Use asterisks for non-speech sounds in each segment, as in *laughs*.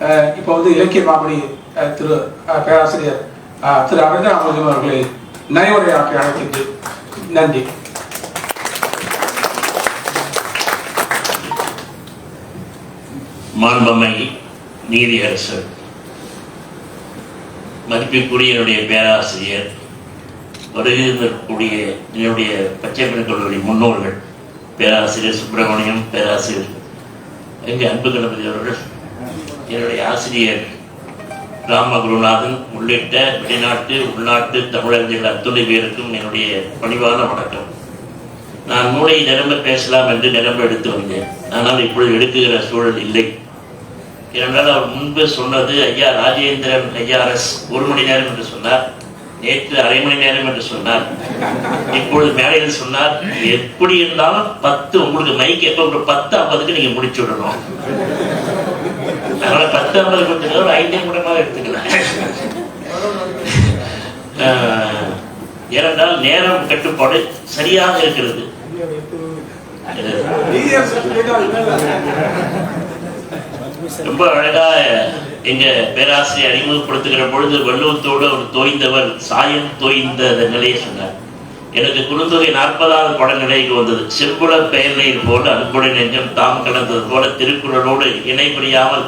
அஹ், இப்போ வந்து இலக்கிய மாமணி திரு பேராசிரியர் திரு திரு அரங்கராமலிங்கம் அவர்களை நயவுரையாற்றி அழைக்கின்ற நன்றி. மாண்பமை நீதியரசர் மதிப்பிற்குரிய என்னுடைய பேராசிரியர் வருகின்றக்கூடிய என்னுடைய பச்சைப்பன் கல்லூரி முன்னோர்கள் பேராசிரியர் சுப்பிரமணியம் பேராசிரியர் எங்கள் அன்பு கணபதி அவர்கள் என்னுடைய ஆசிரியர் ராமகுருநாதன் உள்ளிட்ட வெளிநாட்டு உள்நாட்டு தமிழர்கள் அத்துணை பேருக்கும் என்னுடைய பணிவான வணக்கம். நான் மூளை நிரம்ப பேசலாம் என்று நிரம்ப எடுத்து வந்தேன். ஆனால் இப்பொழுது எடுக்குகிற சூழல் இல்லை. ஏனென்றால் அவர் முன்பு சொன்னது ஐயா ராஜேந்திரன் ஐஆர்எஸ் ஒரு மணி நேரம் என்று சொன்னார். நேற்று அரை மணி நேரம் என்று சொன்னார். இப்பொழுது மேடையில் சொன்னார் எப்படி இருந்தாலும் பத்து உங்களுக்கு மைக் எப்போ ஒரு பத்து ஐம்பதுக்கு நீங்க முடிச்சு விடணும். அதனால பத்து ஐம்பது கொடுத்துக்கலாம் ஒரு ஐந்து நிமிடமாக எடுத்துக்கலாம். ஆஹ், ஏனென்றால் நேரம் கட்டுப்பாடு சரியாக இருக்கிறது. ரொம்ப அழகா எங்க பேராசிரியர் அறிமுகப்படுத்துகிற பொழுது வள்ளுவத்தோடு அவர் தோய்ந்தவர் சாயம் தோய்ந்த நிலையை சொன்னார். எனக்கு குறுந்தொகை நாற்பதாவது படநிலைக்கு வந்தது. செம்புல பெயர்நீர் போல அன்புடைய நெஞ்சம் தாம் கலந்தது போல திருக்குறளோடு இணை புரியாமல்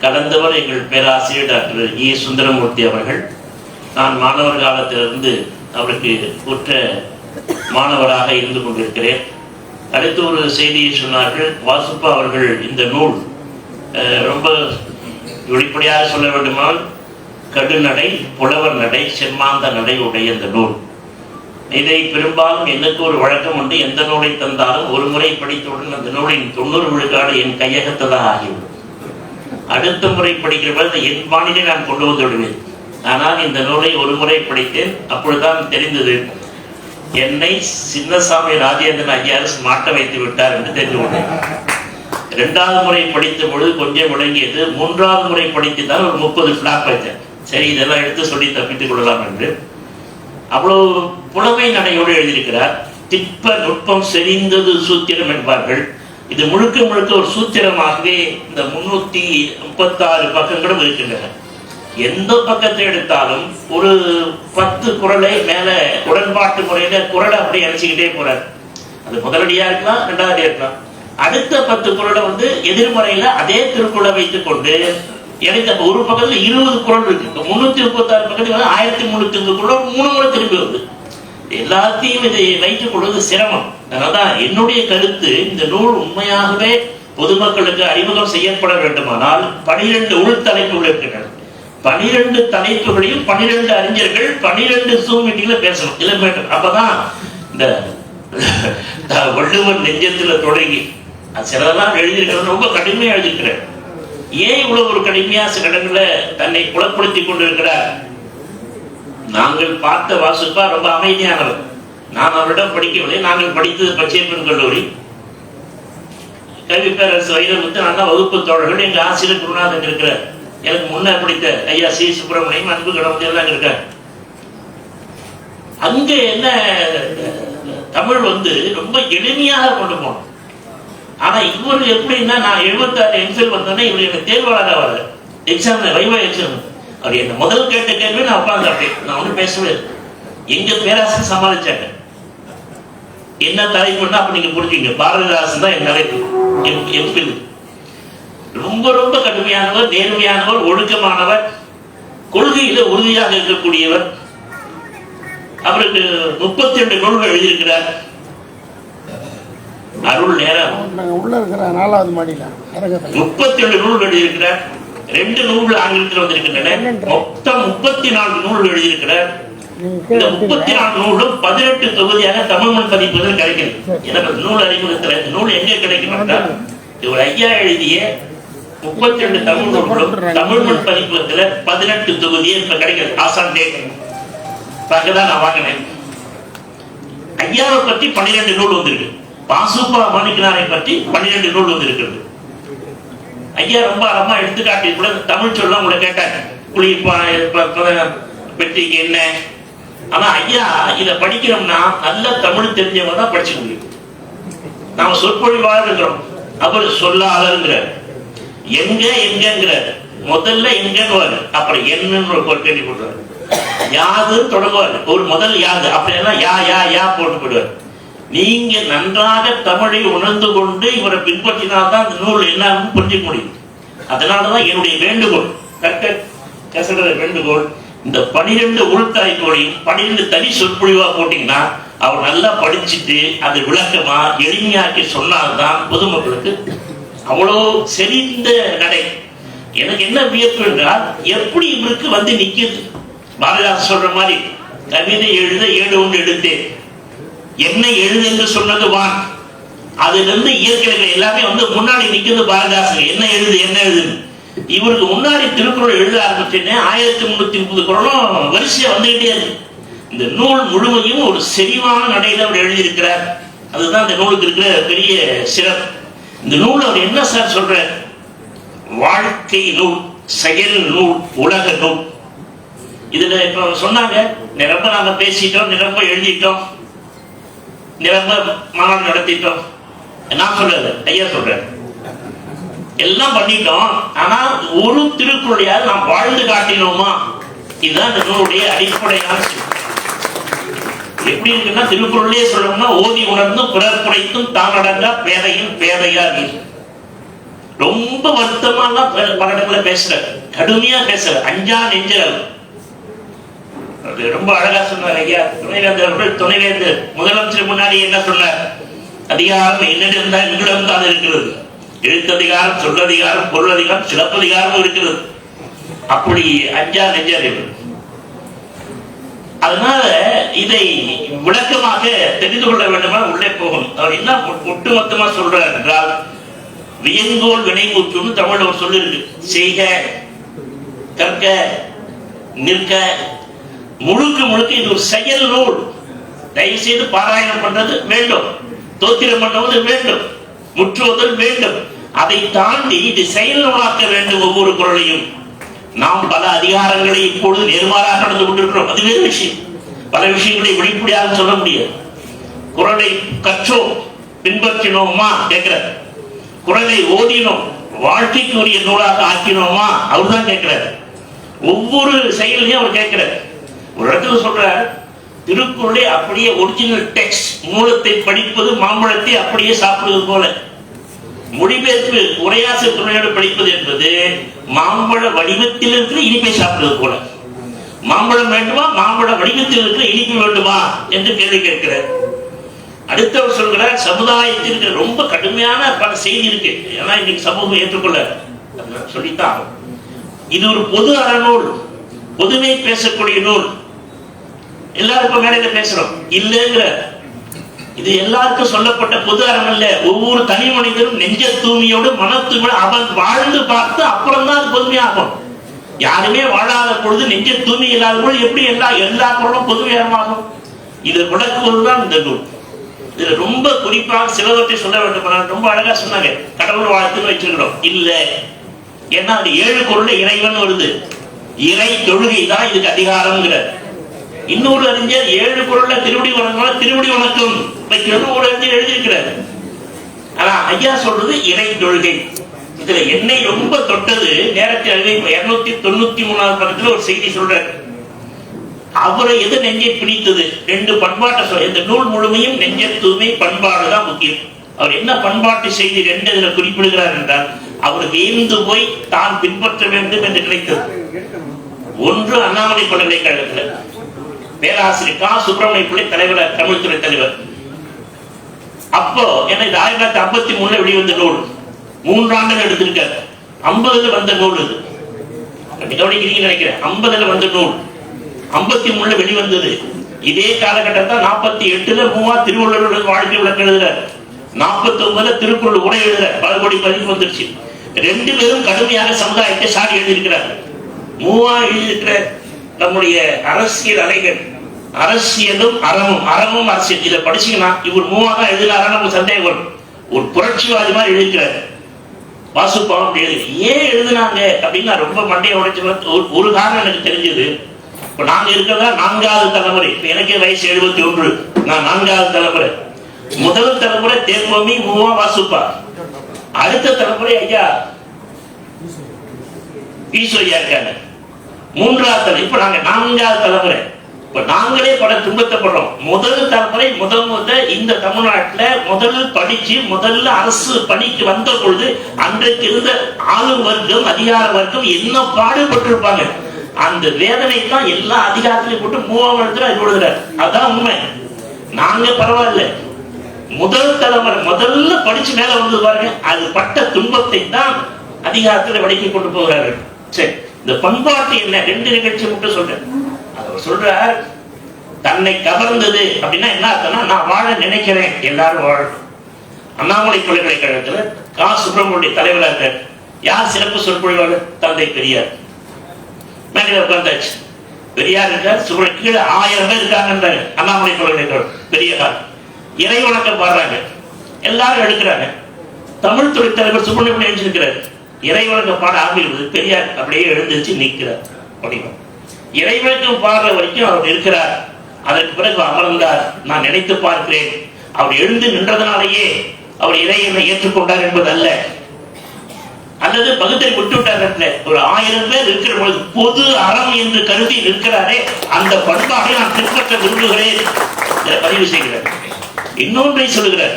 கலந்தவர் எங்கள் பேராசிரியர் டாக்டர் இ. சுந்தரமூர்த்தி அவர்கள். நான் மாணவர் காலத்திலிருந்து அவருக்கு உற்ற மாணவராக இருந்து கொண்டிருக்கிறேன். அடுத்து ஒரு செய்தியை சொன்னார்கள். வாசுப்பா அவர்கள் இந்த நூல் ரொம்ப வெளிப்படையாக சொல்ல வேண்டுமானால் கடுநடை புலவர் நடை செம்மாந்த நடை உடைய இந்த நூல். இதை பெரும்பாலும் எனக்கு ஒரு வழக்கம் உண்டு. எந்த நூலை தந்தாலும் ஒரு முறை படித்தவுடன் அந்த நூலின் தொண்ணூறு விழுக்காடு என் கையகத்ததாக ஆகிவிடும். அடுத்த முறை படிக்கிற பொழுது என் பாணியிலே நான் கொண்டு வந்து விடுவேன். ஆனால் இந்த நூலை ஒரு முறை படித்தேன் அப்பொழுதுதான் தெரிந்தது என்னை சின்னசாமி ராஜேந்திரன் ஐயாரஸ் மாட்ட வைத்து விட்டார் என்று தெரிந்து கொண்டேன். இரண்டாவது முறை படித்த பொழுது கொஞ்சம் முடங்கியது மூன்றாவது முறை படித்துதான் ஒரு முப்பது பிளாக் வைத்தேன். சரி இதெல்லாம் எடுத்து சொல்லி தப்பித்துக் கொள்ளலாம் என்று. அவ்வளவு புலமை நடையோடு எழுதியிருக்கிறார். திட்ப நுட்பம் செறிந்தது சூத்திரம் என்பார்கள். இது முழுக்க முழுக்க ஒரு சூத்திரமாகவே இந்த முன்னூத்தி முப்பத்தாறு பக்கங்களும் இருக்கின்றன. எந்த பக்கத்தை எடுத்தாலும் ஒரு பத்து குரலை மேல உடன்பாட்டு முறையில குரலை அப்படியே அணைச்சிக்கிட்டே போறார். அது முதலடியா இருக்கலாம் இரண்டாவது இருக்கலாம். அடுத்த பத்து குரலை வந்து எதிர்மறையில அதே திருக்குறளை வைத்துக் கொண்டு எனக்கு அப்ப ஒரு பக்கத்துல இருபது குரல் இருக்கு. இப்ப முன்னூத்தி முப்பத்தாறு பக்கத்துல வந்து ஆயிரத்தி முன்னூத்தி குரல் மூணு முறை திரும்பி வருது. எல்லாத்தையும் இதை வைத்துக் கொள்வது சிரமம். அதனால்தான் என்னுடைய கருத்து இந்த நூல் உண்மையாகவே பொதுமக்களுக்கு அறிமுகம் செய்யப்பட வேண்டுமானால் பனிரெண்டு உள் தலைப்புகள் இருக்கின்றன. பனிரெண்டு தலைப்புகளையும் பனிரெண்டு அறிஞர்கள் பனிரெண்டு சூம் மீட்டிங்ல பேசணும். இல்லை மேடம் அப்பதான் இந்த *laughs* வள்ளுவர் நெஞ்சத்துல தொடங்கி சிலதெல்லாம் எழுதியிருக்கிறது ரொம்ப கடுமையா எழுதியிருக்கிறேன். ஏன் இவ்வளவு ஒரு கடுமையா சில இடங்கள்ல தன்னை குலப்படுத்தி கொண்டிருக்கிறார்? நாங்கள் பார்த்த வாசுப்பா ரொம்ப அமைதியானவர். நான் அவரிடம் படிக்கவில்லை. நாங்கள் படித்தது பச்சையப்பன் கல்லூரி. கல்வி பேரரசு வைரமுத்து நல்ல வகுப்பு தோழர்கள். எங்க ஆசிரியர் குருநாதன் இருக்கிறார். எனக்கு முன்ன பிடித்த ஐயா சி சுப்பிரமணியம் அன்பு கடவுள் எல்லாம் இருக்கார். அங்க என்ன தமிழ் வந்து ரொம்ப எளிமையாக கொண்டு போனோம். ஆனா இவர் எப்படின்னா நான் எழுபத்தாறு எம்ஃபில் வந்தோடனே இவர் எனக்கு தேர்வாளராக வரல எக்ஸாம் வைவா எக்ஸாம் அவர் என்ன முதல் கேட்ட கேள்வி நான் உட்கார்ந்து அப்படியே நான் ஒன்றும் பேசவே இல்லை. எங்க பேராசிரியர் சமாளிச்சாங்க? என்ன தலைப்புன்னா அப்ப நீங்க புரிஞ்சுங்க பாரதிதாசன் தான் என் தலைப்பு. எம் எம்பில் ரொம்ப ரொம்ப கடுமையானவர் நேர்மையானவர் ஒழுக்கமானவர் கொள்கையில உறுதியாக இருக்கக்கூடியவர். அவருக்கு முப்பத்தி ரெண்டு நூல்கள் எழுதியிருக்கிறார். அருள் நேரம். உள்ள இருக்கிற நாலாவது மாடியில் முப்பத்தி ரெண்டு நூல்கள் எழுதியிருக்கிறார். ரெண்டு நூல்கள் ஆங்கிலத்தில் வந்திருக்கின்றன. மொத்தம் முப்பத்தி நான்கு நூல்கள் எழுதியிருக்கிறார் இந்த முப்பத்தி நான்கு நூலும் பதினெட்டு தொகுதியாக தமிழ் மண் பதிப்பதில் கிடைக்கிறது. எனக்கு நூல் அறிமுகத்தில் இந்த நூல் எங்கே கிடைக்கும் இவர் ஐயா எழுதிய முப்பத்தி ரெண்டு தமிழ் நூல்களும் தமிழ் மண் பதிப்பகத்துல பதினெட்டு தொகுதியே இப்ப கிடைக்கிறது. ஆசான் இப்ப அங்கதான் நான் வாங்கினேன். ஐயாவை பற்றி பன்னிரெண்டு நூல் வந்திருக்கு. பாசுப்பா மாணிக்கனாரை பற்றி பன்னிரெண்டு நூல் வந்திருக்கிறது. ஐயா ரொம்ப அறமா எடுத்துக்காட்டி கூட தமிழ் சொல்ல உங்களை கேட்டாங்க குளிப்பா ப- பெட்டிக்கு என்ன? ஆனா ஐயா இத படிக்கிறோம்னா நல்ல தமிழ் தெரிஞ்சவங்க தான் படிச்சுக்க முடியும். நாம சொற்பொழிவாக இருக்கிறோம். அவர் சொல்லாளருங்கிறார். எங்க எங்கிறார் முதல்ல எங்கன்னு அப்புறம் என்னன்னு ஒரு கேள்வி போடுறாரு யாது தொடங்குவார். ஒரு முதல் யாது. அப்படின்னா யா யா யா போட்டு போடுவார். நீங்க நன்றாக தமிழை உணர்ந்து கொண்டு இவரை பின்பற்றினால்தான் இந்த நூல் என்னன்னு புரிஞ்சுக்க முடியும். அதனாலதான் என்னுடைய வேண்டுகோள் கற்க கசடர வேண்டுகோள் இந்த பனிரெண்டு உள்தாய்கோளையும் பனிரெண்டு தனி சொற்பொழிவா போட்டீங்கன்னா அவர் நல்லா படிச்சுட்டு அது விளக்கமா எளிமையாக்கி சொன்னால்தான் பொதுமக்களுக்கு அவ்வளோ செறிந்த நடை. எனக்கு என்ன வியப்பு என்றால் எப்படி இவருக்கு வந்து நிக்கிறது பாரதிதாசன் சொல்ற மாதிரி கவிதை எழுத ஏடு ஒன்று எடுத்தேன். என்ன எழுது என்று சொன்னது வான். அதிலிருந்து இயற்கைகள் இயற்கை எல்லாமே வந்து முன்னாடி நிக்கிறது பாரதிதாசன் என்ன எழுது என்ன எழுதுன்னு. இவருக்கு முன்னாடி திருக்குறள் எழுத ஆரம்பிச்சேனே ஆயிரத்தி முன்னூத்தி முப்பது குரலும் வரிசையா வந்துகிட்டே இருக்கு. இந்த நூல் முழுமையும் ஒரு செறிவான நடையில அவர் எழுதியிருக்கிறார். அதுதான் இந்த நூலுக்கு இருக்கிற பெரிய சிறப்பு. இந்த நூல் அவர் என்ன சார் சொல்ற வாழ்க்கை நூல் செயல் நூல் உலக நூல். இதுல இப்ப சொன்னாங்க நிரம்ப நாங்க பேசிட்டோம் நிரம்ப எழுதிட்டோம். நிரம்ப மாநாடு நடத்திட்டோம். என்ன சொல்றது ஐயா சொல்றேன் எல்லாம் பண்ணிட்டோம் ஆனா ஒரு திருக்குறளையாவது நாம் வாழ்ந்து காட்டினோமா? இதுதான் இந்த நூலுடைய அடிப்படையான எப்படி இருக்குன்னா திருக்குறளே சொல்லணும்னா ஓதி உணர்ந்தும் பிறர் குறைத்தும் தான் அடங்கா பேதையும் பேதையா ரொம்ப வருத்தமா பல இடத்துல பேசுற கடுமையா பேசுற அஞ்சா நெஞ்சல் அது ரொம்ப அழகா சொன்னார் ஐயா. துணைவேந்தர் அவர்கள் துணைவேந்தர் முதலமைச்சர் முன்னாடி என்ன சொன்னார்? அதிகாரம் என்னிடம் தான் எங்களிடம் தான் இருக்கிறது. எழுத்ததிகாரம் சொல்லதிகாரம் பொருளதிகாரம் சிலப்பதிகாரம் இருக்கிறது. அப்படி அஞ்சா நெஞ்சறிவு அதனால இதை விளக்கமாக தெரிந்து கொள்ள வேண்டுமா? உள்ளே போகணும். அவர் என்ன ஒட்டுமொத்தமா சொல்றார் என்றால் வியங்கோல் வினைமூச்சுன்னு தமிழ் ஒரு சொல்லு இருக்கு செய்க கற்க நிற்க முழுக்க முழுக்க இது ஒரு செயல் நூல். தயவு செய்து பாராயணம் பண்றது வேண்டும். தோத்திரம் பண்ணுவது வேண்டும். முற்றுவதல் வேண்டும். அதை தாண்டி இது செயல் நூலாக்க வேண்டும் ஒவ்வொரு குரலையும். நாம் பல அதிகாரங்களை இப்பொழுது நேர்மாறாக நடந்து கொண்டிருக்கிறோம். அது வேறு விஷயம். பல விஷயங்களை வெளிப்படையாக சொல்ல முடியாது. குரலை கற்றோம் பின்பற்றினோமா கேட்கிறார். குரலை ஓதினோம் வாழ்க்கைக்குரிய நூலாக ஆக்கினோமா? அவர் தான் கேட்கிறார். ஒவ்வொரு செயலையும் அவர் கேட்கிறார். ஒரு இடத்துல சொல்ற திருக்குறளை அப்படியே ஒரிஜினல் டெக்ஸ்ட் மூலத்தை படிப்பது மாம்பழத்தை அப்படியே சாப்பிடுவது போல. மொழிபெயர்ப்பு உரையாசு துணையோடு படிப்பது என்பது மாம்பழ வடிவத்தில் இருக்கிற இனிப்பை சாப்பிடுவது போல. மாம்பழம் வேண்டுமா? மாம்பழ வடிவத்தில் இருக்கிற இனிப்பு வேண்டுமா? என்று கேள்வி கேட்கிறார். அடுத்தவர் சொல்கிறார் சமுதாயத்திற்கு ரொம்ப கடுமையான பல செய்தி இருக்கு. ஏன்னா இன்னைக்கு சமூகம் ஏற்றுக்கொள்ள சொல்லித்தான் இது ஒரு பொது அறநூல் பொதுமை பேசக்கூடிய நூல். எல்லாருக்கும் மேடையில பேசுறோம். இல்லைங்கிற இது எல்லாருக்கும் சொல்லப்பட்ட பொது அறம் அல்ல ஒவ்வொரு தனி மனிதரும் நெஞ்ச தூய்மையோடு மன தூய்மையோடு அவன் வாழ்ந்து பார்த்து அப்புறம் தான் அது பொதுமையாகும் யாருமே வாழாத பொழுது நெஞ்ச தூய்மை இல்லாத பொழுது எப்படி எல்லா எல்லா பொருளும் பொதுமையாகும் இது விளக்குவதுதான் இந்த நூல். இதுல ரொம்ப குறிப்பாக சிலவற்றை சொல்ல வேண்டும். ரொம்ப அழகா சொன்னாங்க. கடவுள் வாழ்த்துன்னு வச்சிருக்கிறோம். இல்ல. ஏன்னா அது ஏழு பொருள் இறைவன் வருது. இறை தொழுகை தான் இதுக்கு அதிகாரம்ங்கிற இன்னொரு அறிஞர் ஏழு குரல்ல திருவடி வணக்கம் திருவடி வணக்கம் ஒரு அறிஞர் எழுதியிருக்கிறார். ஆனா ஐயா சொல்றது இணை தொழுகை. இதுல என்னை ரொம்ப தொட்டது நேரத்தில் இருநூத்தி தொண்ணூத்தி மூணாவது பக்கத்துல ஒரு செய்தி சொல்றாரு. அவரை எது நெஞ்சை பிடித்தது ரெண்டு பண்பாட்டை சொல்ல இந்த நூல் முழுமையும் நெஞ்ச தூய்மை பண்பாடு தான் முக்கியம். அவர் என்ன பண்பாட்டு செய்தி ரெண்டு இதுல குறிப்பிடுகிறார் என்றால் அவர் வீழ்ந்து போய் தான் பின்பற்ற வேண்டும் என்று நினைத்தது. ஒன்று அண்ணாமலை பல்கலைக்கழகத்தில். பேராசிரியர் கா. சுப்பிரமணிய பிள்ளை தலைவர் தமிழ்துறை தலைவர். அப்போ என்ன இது ஆயிரத்தி தொள்ளாயிரத்தி ஐம்பத்தி மூணுல வெளிவந்த நூல். மூன்றாண்டுகள் எடுத்திருக்காரு. ஐம்பதுல வந்த நூல் இது. கவனிக்கிறீங்கன்னு நினைக்கிறேன். ஐம்பதுல வந்த நூல். ஐம்பத்தி மூணுல வெளிவந்தது. இதே காலகட்டத்தில் நாற்பத்தி எட்டுல மூவா திருவள்ளுவர் வாழ்க்கை விளக்கம் எழுதுறார். நாற்பத்தி ஒன்பதுல திருக்குறள் உரை எழுதுற பல கோடி பதிவு வந்துருச்சு. ரெண்டு பேரும் கடுமையாக சமுதாயத்தை சாடி எழுதியிருக்கிறார் மூவா எழுதியிருக்கிற நம்முடைய அரசியல் அலைகள் அரசியலும் அறமும் அறமும் அரசியல். இதை படிச்சீங்கன்னா இவர் மூவாக தான் நமக்கு சந்தேகம் வரும். ஒரு புரட்சிவாதி மாதிரி எழுதிக்கிறார் வாசுப்பாவம் எழுதி. ஏன் எழுதுனாங்க அப்படின்னு நான் ரொம்ப மண்டையை உடைச்சு ஒரு- ஒரு காரணம் எனக்கு தெரிஞ்சது. இப்ப நாங்க இருக்கிறதா நான்காவது தலைமுறை. இப்ப எனக்கே வயசு எழுபத்தி ஒன்று நான் நான்காவது தலைமுறை. முதல் தலைமுறை தேர்மமி மூவா வாசுப்பா அடுத்த தலைமுறை ஐயா ஈஸ்வரியா இருக்காங்க மூன்றாவது தலை இப்போ நாங்க நான்காவது தலைமுறை. இப்ப நாங்களே பல துன்பத்தைப்படுறோம். முதல் தலைமுறை முதல் முதல் இந்த தமிழ்நாட்டுல முதல்ல படிச்சு முதல்ல அரசு பணிக்கு வந்த பொழுது அன்றைக்கு இருந்த ஆளும் வர்க்கம் அதிகார வர்க்கம் என்ன பாடுபட்டிருப்பாங்க. அந்த வேதனை தான் எல்லா அதிகாரத்திலையும் போட்டு மூவாயிரத்துல கொடுக்குறாரு அதான் உண்மை. நாங்க பரவாயில்ல. முதல் தலைமுறை முதல்ல படிச்சு மேல வந்து பாருங்க. அது பட்ட துன்பத்தை தான் அதிகாரத்துல வடிக்க கொண்டு போகிறார்கள். சரி இந்த பண்பாட்டு என்ன? ரெண்டு நிகழ்ச்சி மட்டும் சொல்றேன். அவர் சொல்றார் தன்னை கவர்ந்தது அப்படின்னா என்ன அர்த்தம்னா நான் வாழ நினைக்கிறேன். எல்லாரும் வாழும் அண்ணாமலை பல்கலைக்கழகத்துல கா. சுப்பிரமணிய தலைவராக இருக்கார். யார் சிறப்பு சொற்பொழிவாளர்? தந்தை பெரியார். மேடையில் உட்கார்ந்தாச்சு. பெரியார் இருக்கார் சுப்பிரமணிய கீழே ஆயிரம் பேர் இருக்காங்கன்றாரு அண்ணாமலை பல்கலைக்கழகம் பெரியார் இறை வணக்கம் பாடுறாங்க. எல்லாரும் எடுக்கிறாங்க தமிழ் துறை தலைவர் சுப்பிரமணியம் எழுந்திருக்கிறார்? இறை வணக்கம் பாட ஆரம்பிக்கிறது பெரியார். அப்படியே எழுந்திருச்சு நிற்கிறார். அப்படின்னு இறை பாடுற வரைக்கும் அவர் இருக்கிறார். அதற்கு பிறகு அமர்ந்தார். நான் நினைத்து பார்க்கிறேன். அவர் எழுந்து நின்றதனாலேயே அவர் இறைவனை ஏற்றுக்கொண்டார் என்பது அல்ல அல்லது பகுத்தறி விட்டு விட்டார் ஒரு ஆயிரம் பேர் இருக்கிற பொழுது பொது அறம் என்று கருதி நிற்கிறாரே அந்த பண்பாடை நான் பின்பற்ற விரும்புகிறேன் பதிவு செய்கிறார். இன்னொன்றை சொல்லுகிறார்.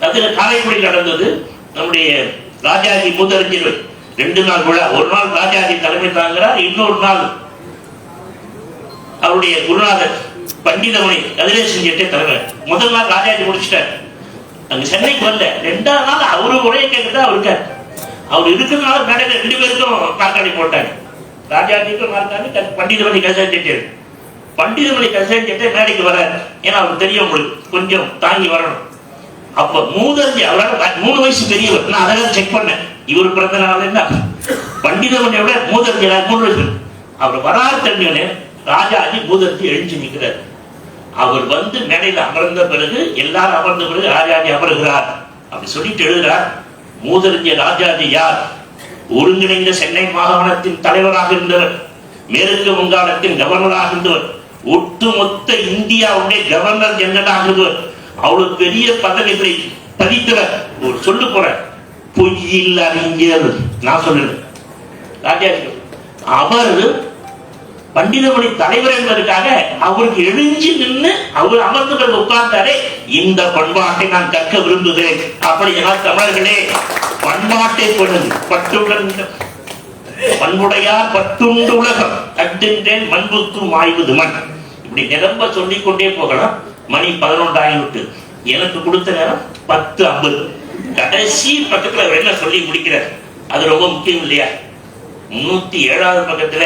அதுல காரைக்குடியில் நடந்தது. நம்முடைய ராஜாஜி மூதறிஞர் ரெண்டு நாள் விழா. ஒரு நாள் ராஜாஜி தலைமை தாங்கிறார் இன்னொரு நாள் அவருடைய குருநாதர் பண்டிதமணி கதிரேசன் செஞ்சுட்டே தலைவர். முதல் நாள் ராஜாஜி முடிச்சிட்டார். அங்க சென்னைக்கு வரல. ரெண்டாவது நாள் அவரு உரையை கேட்கறது அவர் அவர் இருக்கிறதுனால மேடையில ரெண்டு பேருக்கும் நாற்காலி போட்டாங்க ராஜாஜிக்கும் நாற்காலி பண்டிதமணி கதிரேசன் செட்டியார் பண்டிதமணி கதிரேசன் செட்டே மேடைக்கு வராரு. ஏன்னா அவருக்கு தெரியும் உங்களுக்கு கொஞ்சம் தாங்கி வரணும். அப்ப மூதர்ஜி அவரால் மூணு வயசு பெரியவர். நான் அழகாக செக் பண்ணேன். இவர் பிறந்த நாள் என்ன? பண்டிதமணியோட மூதர்ஜி மூணு வயசு அவர் வராது தெரிஞ்சோடனே ராஜாஜி பூதத்தை எழுந்து நிற்கிறார் அவர் வந்து மேடையில் அமர்ந்த பிறகு எல்லாரும் அமர்ந்த பிறகு ராஜாஜி அமருகிறார். அப்படி சொல்லிட்டு எழுதுகிறார் மூதறிஞ்ச ராஜாஜி யார்? ஒருங்கிணைந்த சென்னை மாகாணத்தின் தலைவராக இருந்தவர் மேற்கு வங்காளத்தின் கவர்னராக இருந்தவர் ஒட்டுமொத்த இந்தியாவுடைய கவர்னர் ஜெனரலாக இருந்தவர் அவ்வளவு பெரிய பதவிகளை பதித்தவர். ஒரு சொல்லு போற பொய்யில் அறிஞர். நான் சொல்லுறேன். ராஜாஜி அவர் பண்டிதமணி தலைவர் என்பதற்காக அவருக்கு எழுஞ்சி நின்று அவர் அமர்ந்து பிறகு உட்கார்ந்தாரே இந்த பண்பாட்டை நான் கற்க விரும்புகிறேன். அப்படி என தமிழர்களே பண்பாட்டை கொடுங்க பட்டுடன் பண்புடையார் பட்டுண்டு உலகம். கட்டுன்றேன் மண்புக்கு மாய்வது மண். இப்படி நிரம்ப சொல்லிக் கொண்டே போகலாம். மணி பதினொன்றாயிரம் எனக்கு கொடுத்த நேரம் பத்து ஐம்பது. கடைசி பக்கத்துல என்ன சொல்லி முடிக்கிறார்? அது ரொம்ப முக்கியம் இல்லையா? முன்னூத்தி ஏழாவது பக்கத்துல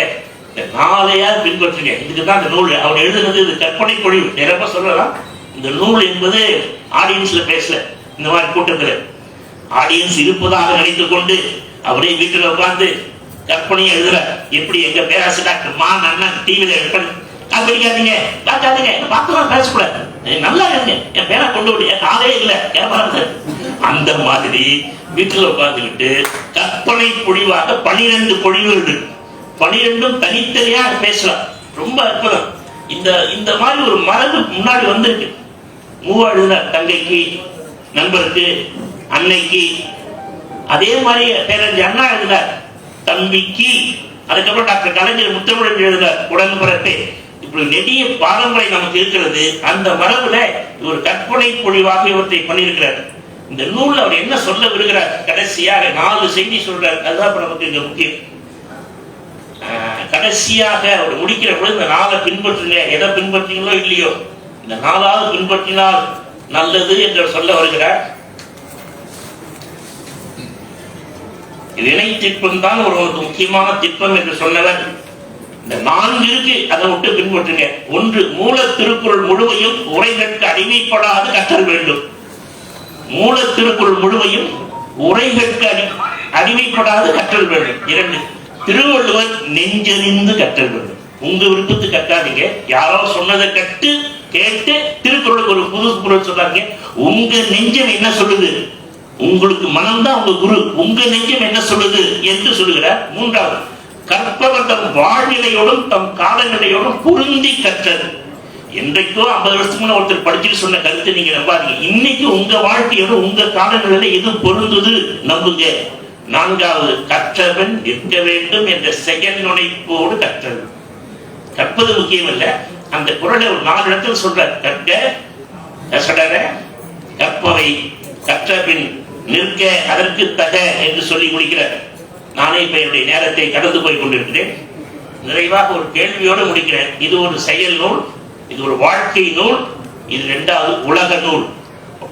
இந்த நாளையாவது பின்பற்றுங்க. இதுக்கு தான் இந்த நூல். அவர் எழுதுனது இது கற்பனை பொழிவு. நிரப்ப சொல்லலாம் இந்த நூல் என்பது ஆடியன்ஸ்ல பேசல. இந்த மாதிரி கூட்டத்தில். ஆடியன்ஸ் இருப்பதாக நினைத்துக் கொண்டு அவரே வீட்டுல உட்கார்ந்து கற்பனையை எழுதுற. எப்படி எங்க பேராசு டாக்டர் மா அண்ணன் டிவில எடுப்பேன் காத்திருக்காதீங்க பார்க்காதீங்க. என்ன பார்க்கலாம் பேசக்கூடாது. நல்லா இருங்க. என் பேரை கொண்டு விடு. என் காலே இல்லை. கேமரா அந்த மாதிரி வீட்டுல உட்காந்துக்கிட்டு கற்பனை பொழிவாக பனிரெண்டு பொழிவு இருக்கு. பனிரெண்டும் தனித்தனியா பேசலாம் ரொம்ப அற்புதம். இந்த இந்த மாதிரி ஒரு மரபு முன்னாடி வந்திருக்கு. மூவா தங்கைக்கு நண்பருக்கு அன்னைக்கு. அதே மாதிரி பேரஞ்சு அண்ணா எழுதினார் தம்பிக்கு. அதுக்கப்புறம் டாக்டர் கலைஞர் முத்தமிழன் எழுதினார் உடன்பிறப்பே இப்படி நெடிய பாரம்பரியம் நமக்கு இருக்கிறது. அந்த மரபுல ஒரு கற்பனை பொழிவாக இவற்றை பண்ணியிருக்கிறார். இந்த நூல்ல அவர் என்ன சொல்ல விடுகிறார் கடைசியாக நாலு செய்தி சொல்றார். அதுதான் நமக்கு இங்க முக்கியம். கடைசியாக அவர் முடிக்கிற பொழுது இந்த நாளை பின்பற்றுங்க. எதை பின்பற்றீங்களோ இல்லையோ இந்த நாளாவது பின்பற்றினால் நல்லது என்று சொல்ல வருகிறார். இணை திட்பம் தான் ஒருவனுக்கு முக்கியமான திட்பம் என்று சொன்னவர். இந்த நான்கு இருக்கு அதை விட்டு பின்பற்றுங்க. ஒன்று மூல திருக்குறள் முழுமையும் உரைகளுக்கு அடிமைப்படாது கற்றல் வேண்டும். மூல திருக்குறள் முழுமையும் உரைகளுக்கு அடி அடிமைப்படாது கற்றல் வேண்டும். இரண்டு திருவள்ளுவர் நெஞ்சறிந்து கற்றல் வேண்டும். உங்க விருப்பத்துக்கு கட்டாதீங்க யாரோ சொன்னதை கட்டு கேட்டு திருக்குறளுக்கு ஒரு புது குரல் சொல்றாங்க உங்க நெஞ்சம் என்ன சொல்லுது? உங்களுக்கு மனம்தான் உங்க குரு. உங்க நெஞ்சம் என்ன சொல்லுது என்று சொல்லுகிறார். மூன்றாவது கற்பவர் தம் வாழ்நிலையோடும் தம் காலநிலையோடும் பொருந்தி கற்றது என்றைக்கோ ஐம்பது வருஷத்துக்கு முன்ன ஒருத்தர் படிச்சுட்டு சொன்ன கருத்தை நீங்க நம்பாதீங்க. இன்னைக்கு உங்க வாழ்க்கையோட உங்க காலநிலையில எது பொருந்துது? நம்புங்க. நான்காவது கற்றவன் நிற்க வேண்டும் என்ற செயல் நுழைப்போடு கற்றது கற்பது முக்கியமல்ல. அந்த குரலை ஒரு நாலு இடத்தில் சொல்ற கற்க கசடர கற்பவை கற்றபின் நிற்க அதற்கு தக என்று சொல்லி முடிக்கிறார். நானே இப்ப என்னுடைய நேரத்தை கடந்து போய் கொண்டிருக்கிறேன். நிறைவாக ஒரு கேள்வியோடு முடிக்கிறேன். இது ஒரு செயல் நூல் இது ஒரு வாழ்க்கை நூல் இது இரண்டாவது உலக நூல்.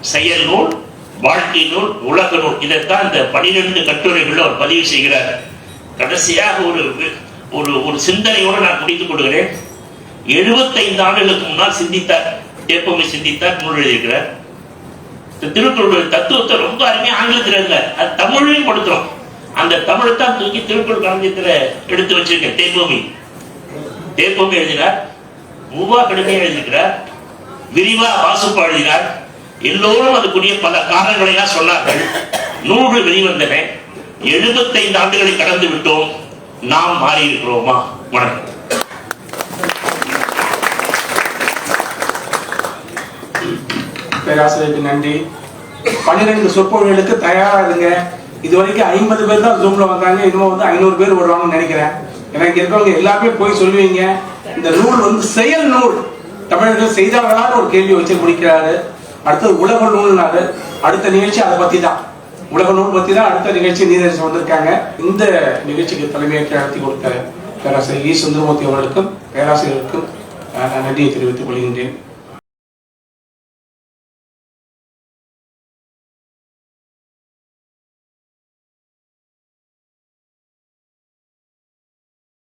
செயல் நூல் வாழ்க்கை நூல் உலக நூல். இதைத்தான் இந்த பனிரெண்டு கட்டுரைகளில் அவர் பதிவு செய்கிறார். கடைசியாக ஒரு ஒரு ஒரு சிந்தனையோடு நான் முடித்துக் கொள்கிறேன். எழுபத்தைந்து ஆண்டுகளுக்கு முன்னால் சிந்தித்தார். எப்பவுமே சிந்தித்தார் நூல் எழுதியிருக்கிறார். திருக்குறளுடைய தத்துவத்தை ரொம்ப அருமையா ஆங்கிலத்தில் இல்ல அது தமிழையும் கொடுத்துரும் அந்த தமிழை தான் தூக்கி திருக்குறள் களஞ்சியத்துல எடுத்து வச்சிருக்கேன். தேப்பூமி. தேப்பூமி எழுதினார். மூவா கடுமையாக எழுதியிருக்கிறார். விரிவா வாசுப்பா எழுதினார். எல்லோரும் அதுக்குரிய பல காரணங்களை எல்லாம் சொன்னார்கள். நூறு வெளிவந்தன. எழுபத்தைந்து ஆண்டுகளை கடந்து விட்டோம். நாம் மாறி இருக்கிறோமா வணக்கம். பேராசிரியருக்கு நன்றி. பன்னிரெண்டு சொற்பொழிகளுக்கு தயாரா இருங்க. இது வரைக்கும் ஐம்பது பேர் தான் ஜூம்ல வந்தாங்க. இன்னும் வந்து ஐநூறு பேர் வருவாங்கன்னு நினைக்கிறேன். ஏன்னா இங்க இருக்கவங்க எல்லாருமே போய் சொல்லுவீங்க. இந்த நூல் வந்து செயல் நூல். தமிழர்கள் செய்தவர்களான ஒரு கேள்வி வச்சு முடிக்கிறாரு. அடுத்தது உலக நூல்னாரு அடுத்த நிகழ்ச்சி அதை பத்தி தான் உலக நூல் பத்தி தான் அடுத்த நிகழ்ச்சி நீதரசு வந்திருக்காங்க. இந்த நிகழ்ச்சிக்கு தலைமையேற்று நடத்தி கொடுத்த பேராசிரியர் இ சுந்தரமூர்த்தி அவர்களுக்கும் பேராசிரியருக்கும் நன்றியை தெரிவித்துக் கொள்கின்றேன்.